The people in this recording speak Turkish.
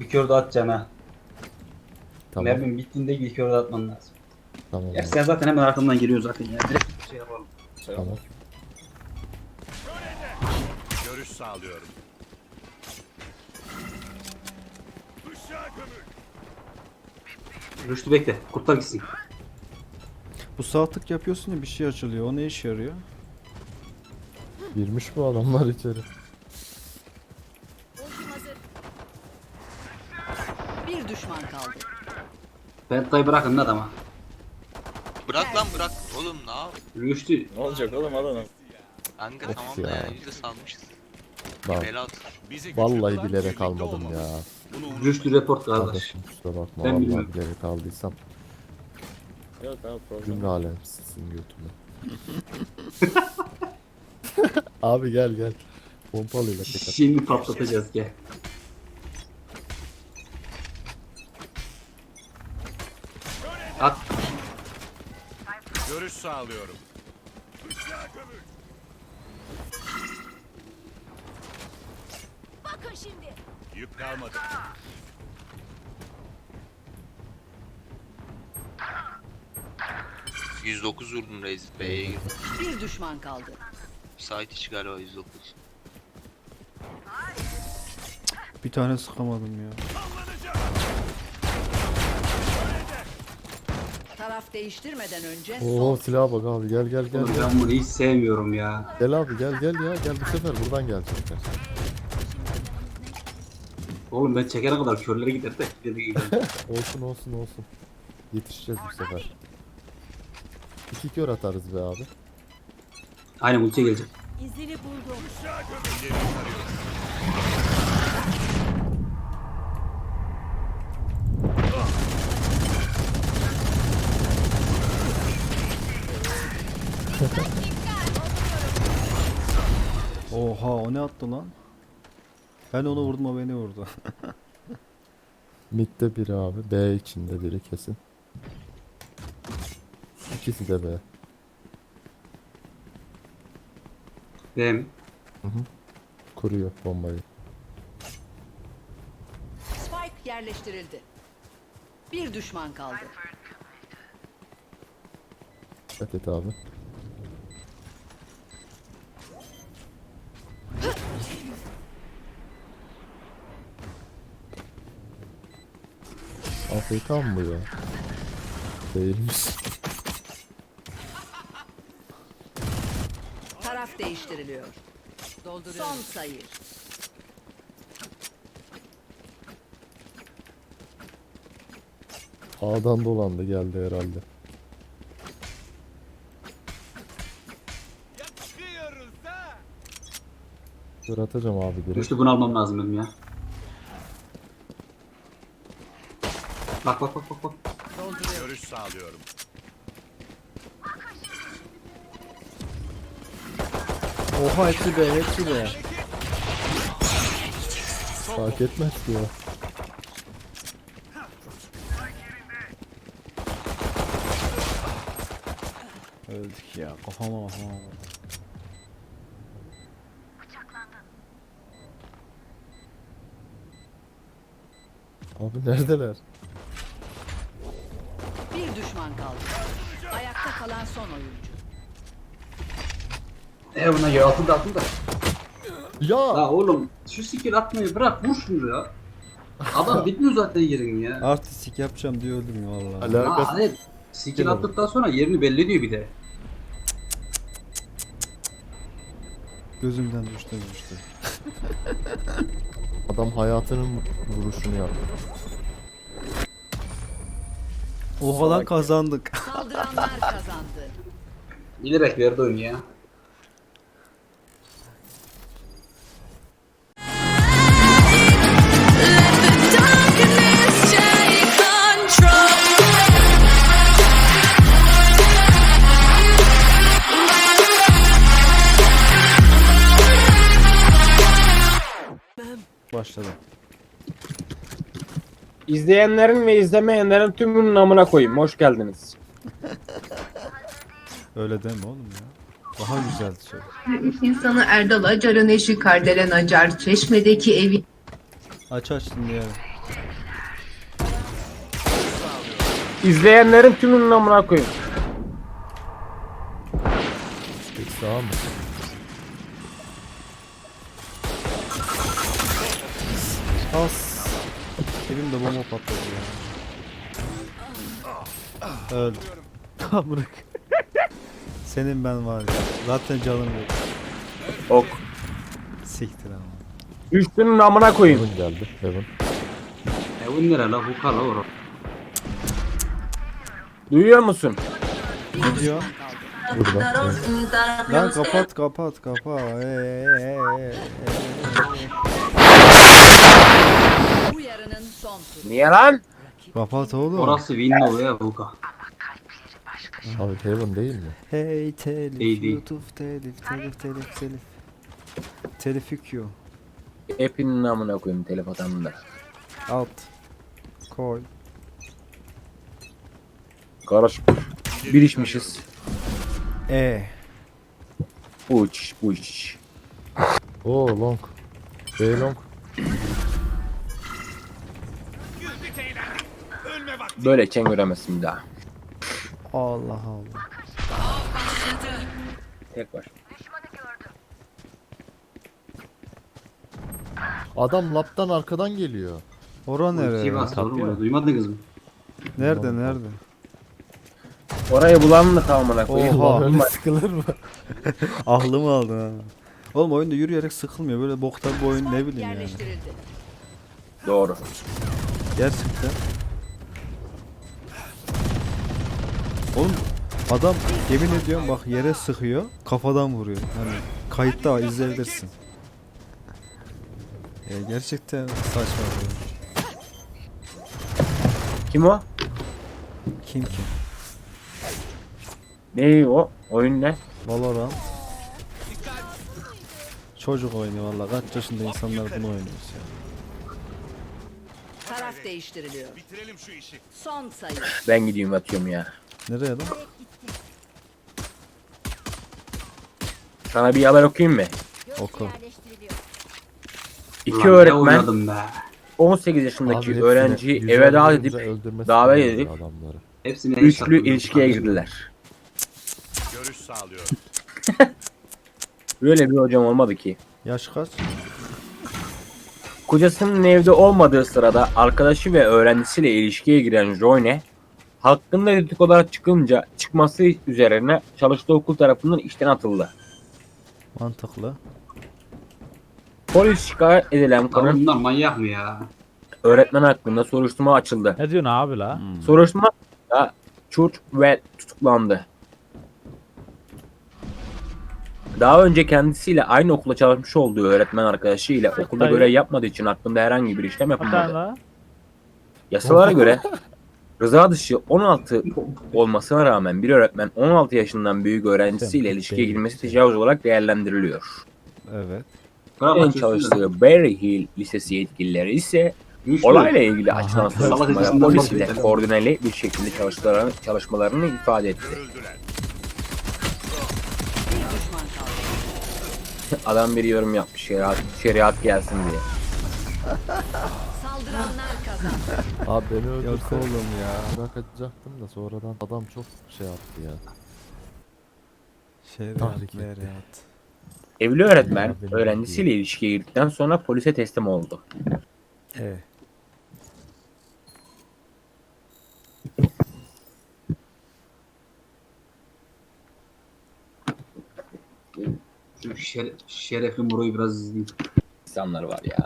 Bir kör de atacaksın ha. Tamam. Mermin bittiğinde bir kör de atman lazım. Tamam. Ya sen zaten hemen arkamdan geliyor zaten ya. Direkt bir şey yapalım. Tamam. Görüş sağlıyorum. Rüştü bekle. Kurtlar gitsin. Bu sağ tık yapıyorsun ya bir şey açılıyor. O ne işe yarıyor? Girmiş bu adamlar içeri. Ultim hazır. Bir düşman kaldı. Pentayı bırakın da adama. Bırak lan bırak. Oğlum ne yap? Rüştü. Ne olacak oğlum alın. Kanka Of tamam ya. da ya yüzde salmışız. Bak Bela at. Vallahi bilerek almadım ya. Rüştü report kardeş. Kardeşim kusura bakma Ben vallahi bilmiyorum. bilerek aldıysam Yok abi problem. cümle alem sizin götüme. Abi gel gel. Pompalıyla tek at. Şimdi patlatacağız gel. At. Görüş sağlıyorum. Bakın şimdi. Yük kalmadı. Cık, 109 vurdum Reis B'ye girdim. Bir düşman kaldı. Site içi galiba 109. Bir tane sıkamadım ya. Taraf değiştirmeden önce Oo son. silaha bak abi gel gel gel. Oğlum Gel, ben bunu hiç sevmiyorum ya. gel abi gel gel ya gel bu sefer buradan gelecekler. Oğlum ben çekene kadar körlere gider de. Gider. Olsun olsun olsun. Yetişeceğiz bu sefer. İki kör atarız be abi. Aynen ultiye gelecek. İzini buldum. Oha o ne attı lan? Ben onu vurdum o beni vurdu. Mid'de biri abi. B içinde biri kesin. İkisi de B. Benim. Kuruyor bombayı. Spike yerleştirildi. Bir düşman kaldı. Dikkat et abi. Afrika mı bu ya? Değilmiş. Taraf değiştiriliyor. Dolduruyorum. Son sayı. A'dan dolandı geldi herhalde. Dur atacağım abi direkt. Rüştü bunu almam lazım benim ya. Bak bak bak bak bak. Görüş sağlıyorum. Oha hepsi be hepsi be. Fark etmez ki ya. Öldük ya kafama kafama. Abi neredeler? Düşman kaldı. Ayakta kalan son oyuncu. E buna gel altında altında. Ya! La oğlum şu skill atmayı bırak vur şunu ya. Adam bitmiyor zaten yerin ya. Artistik yapacağım diye öldüm ya vallahi. Aa, Alakası. hayır. Skill Gel attıktan sonra yerini belli ediyor bir de. Gözümden düştü düştü. Adam hayatının vuruşunu yaptı. Oha lan kazandık. Saldıranlar kazandı. Bilerek verdi oyunu ya. İzleyenlerin ve izlemeyenlerin tümünün amına koyayım. Hoş geldiniz. Öyle deme oğlum ya. Daha güzel söyle. İnsanı Erdal Acar'ın eşi Kardelen Acar, Çeşme'deki evi Aç aç dinleyelim. İzleyenlerin tümünün amına koyayım. Peki sağ mı? As. Elimde bomba patladı ya. Öldü. Amına Senin ben var ya. Zaten canım yok. Ok. Siktir ama. Üstünün amına koyayım. Heaven geldi. Heaven. E bu nere la? Huka la orası. Duyuyor musun? Ne diyor? Burada. Lan kapat kapat kapat. Ee, ee, ee, Bu yarının son turu. Niye lan? Kapat oğlum. Orası window ya Huka. Abi Heaven değil mi? Hey telif değil. YouTube telif telif telif telif. Telif yüküyor. Hepinin amına koyayım telef adamında. Alt. Koy. Karış. Bir içmişiz. E. Uç uç. Oo long. B long. Böyle çen göremezsin bir daha. Allah Allah. Tek var. Adam laptan arkadan geliyor. Ora Ultiyi nereye? bastı oğlum orada. Duymadınız mı? Nerede nerede? Orayı bulan mı tam amına koyayım? Oha. Öyle sıkılır mı? Aklımı aldın ha. Oğlum oyunda yürüyerek sıkılmıyor. Böyle boktan bir oyun ne bileyim yani. Yerleştirildi. Doğru. Gerçekten. Oğlum adam yemin ediyorum bak yere sıkıyor kafadan vuruyor. Hani kayıtta izleyebilirsin. Ya gerçekten saçma. Kim o? Kim kim? Ne o? Oyun ne? Valorant. Çocuk oyunu valla kaç yaşında insanlar bunu oynuyor ya. Taraf değiştiriliyor. Bitirelim şu işi. Son sayı. Ben gidiyorum atıyorum ya. Nereye lan? Sana bir haber okuyayım mı? Oku. İki Ulan ne öğretmen oynadım be. 18 yaşındaki hepsini öğrenciyi eve davet edip öldürmesi davet lazım edip adamları. Hepsini üçlü ilişkiye girdiler. Görüş sağlıyorum. Böyle bir hocam olmadı ki. Yaş kaç? Kocasının evde olmadığı sırada arkadaşı ve öğrencisiyle ilişkiye giren Joyne, hakkında dedikodular çıkınca çıkması üzerine çalıştığı okul tarafından işten atıldı. Mantıklı. Polis şikayet edilen Lan kadın bunlar manyak mı ya? öğretmen hakkında soruşturma açıldı. Ne diyorsun abi la? Soruşturma da Church ve tutuklandı. Daha önce kendisiyle aynı okulda çalışmış olduğu öğretmen arkadaşıyla okulda Hayır. görev yapmadığı için hakkında herhangi bir işlem Hatta yapılmadı. la. Yasalara göre rıza dışı 16 olmasına rağmen bir öğretmen 16 yaşından büyük öğrencisiyle ilişkiye girmesi tecavüz olarak değerlendiriliyor. Evet. En çalıştığı Berry Hill Lisesi yetkilileri ise olayla ilgili açılan soruşturmaya polis ile koordineli bir şekilde çalışmalarını, çalışmalarını ifade etti. Adam bir yorum yapmış şeriat, şeriat gelsin diye. Saldıranlar kazandı. Abi beni öldürse oğlum ya. bırakacaktım da sonradan adam çok şey yaptı ya. Şeriat, Tahrik etti. meriat. Evli öğretmen benim öğrencisiyle ilişkiye girdikten sonra polise teslim oldu. E. Şu şere şerefi Muro'yu biraz izleyeyim. İnsanlar var ya.